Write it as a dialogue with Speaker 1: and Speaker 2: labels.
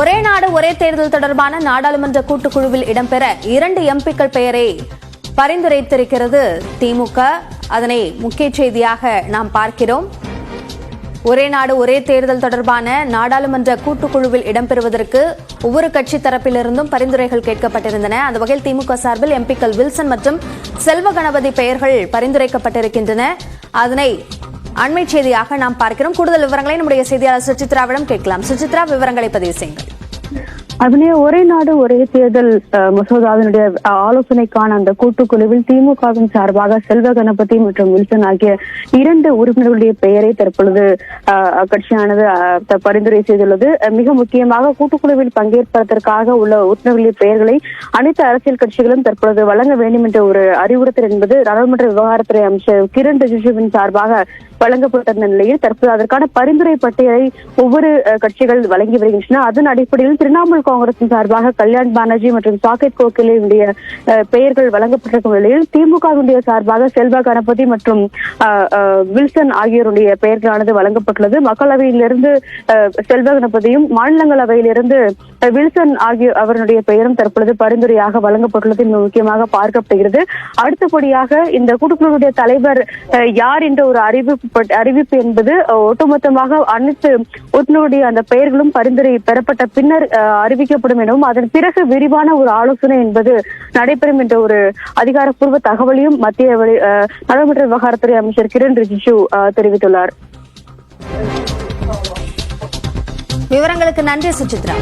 Speaker 1: ஒரே நாடு ஒரே தேர்தல் தொடர்பான நாடாளுமன்ற கூட்டுக்குழுவில் இடம்பெற இரண்டு எம்பிக்கள் பெயரை பரிந்துரைத்திருக்கிறது திமுக. அதனை முக்கிய செய்தியாக நாம் பார்க்கிறோம். ஒரே நாடு ஒரே தேர்தல் தொடர்பான நாடாளுமன்ற கூட்டுக்குழுவில் இடம்பெறுவதற்கு ஒவ்வொரு கட்சி தரப்பிலிருந்தும் பரிந்துரைகள் கேட்கப்பட்டிருந்தன. அந்த வகையில் திமுக சார்பில் எம்பிக்கள் வில்சன் மற்றும் செல்வ கணபதி பெயர்கள் பரிந்துரைக்கப்பட்டிருக்கின்றன. அதனை அண்மை செய்தியாக நாம் பார்க்கிறோம். கூடுதல் விவரங்களை நம்முடைய செய்தியாளர் சுசித்ராவிடம் கேட்கலாம். சுசித்ரா விவரங்களை பதிவு செய்யுங்கள்.
Speaker 2: அதனே ஒரே நாடு ஒரே தேர்தல் மசோதாவினுடைய ஆலோசனைக்கான அந்த கூட்டுக்குழுவில் திமுகவின் சார்பாக செல்வ கணபதி மற்றும் வில்சன் ஆகிய இரண்டு உறுப்பினர்களுடைய பெயரை தற்பொழுது அஹ், அக்கட்சியானது அஹ், பரிந்துரை செய்துள்ளது. மிக முக்கியமாக கூட்டுக்குழுவில் பங்கேற்பதற்காக உள்ள உறுப்பினர்களுடைய பெயர்களை அனைத்து அரசியல் கட்சிகளும் தற்பொழுது வழங்க வேண்டும் என்ற ஒரு அறிவுறுத்தல் என்பது நாடாளுமன்ற விவகாரத்துறை அமைச்சர் கிரண் ரிஜிஜுவின் சார்பாக வழங்கப்பட்டிருந்த நிலையில் தற்போது அதற்கான பரிந்துரை பட்டியலை ஒவ்வொரு கட்சிகள் வழங்கி வருகின்றன. அதன் அடிப்படையில் திரிணாமுல் காங்கிரசின் சார்பாக கல்யாண் பானர்ஜி மற்றும் சாகேத் கோகிலேயுடைய அஹ், பெயர்கள் வழங்கப்பட்டிருக்கும் நிலையில் திமுகவினுடைய சார்பாக செல்வா கணபதி மற்றும் அஹ், வில்சன் ஆகியோருடைய பெயர்களானது வழங்கப்பட்டுள்ளது. மக்களவையிலிருந்து அஹ், செல்வ கணபதியும் மாநிலங்களவையிலிருந்து வில்சன் ஆகிய அவருடைய பெயரும் தற்பொழுது பரிந்துரையாக வழங்கப்பட்டுள்ளது. முக்கியமாக பார்க்கப்படுகிறது. அடுத்தபடியாக இந்த கூட்டுக்குழுவுடைய தலைவர் அஹ், யார் என்ற ஒரு அறிவிப்பு அறிவிப்பு என்பது ஒட்டுமொத்தமாக அனைத்து உறுப்பினருடைய அந்த பெயர்களும் பரிந்துரை பெறப்பட்ட பின்னர் அஹ், அறிவிக்கப்படும் எனவும் அதன் பிறகு விரிவான ஒரு ஆலோசனை என்பது நடைபெறும் என்ற ஒரு அதிகாரப்பூர்வ தகவலையும் மத்திய அஹ், நாடாளுமன்ற விவகாரத்துறை அமைச்சர் கிரண் ரிஜிஜு தெரிவித்துள்ளார்.
Speaker 1: விவரங்களுக்கு நன்றி சுசித்ரா.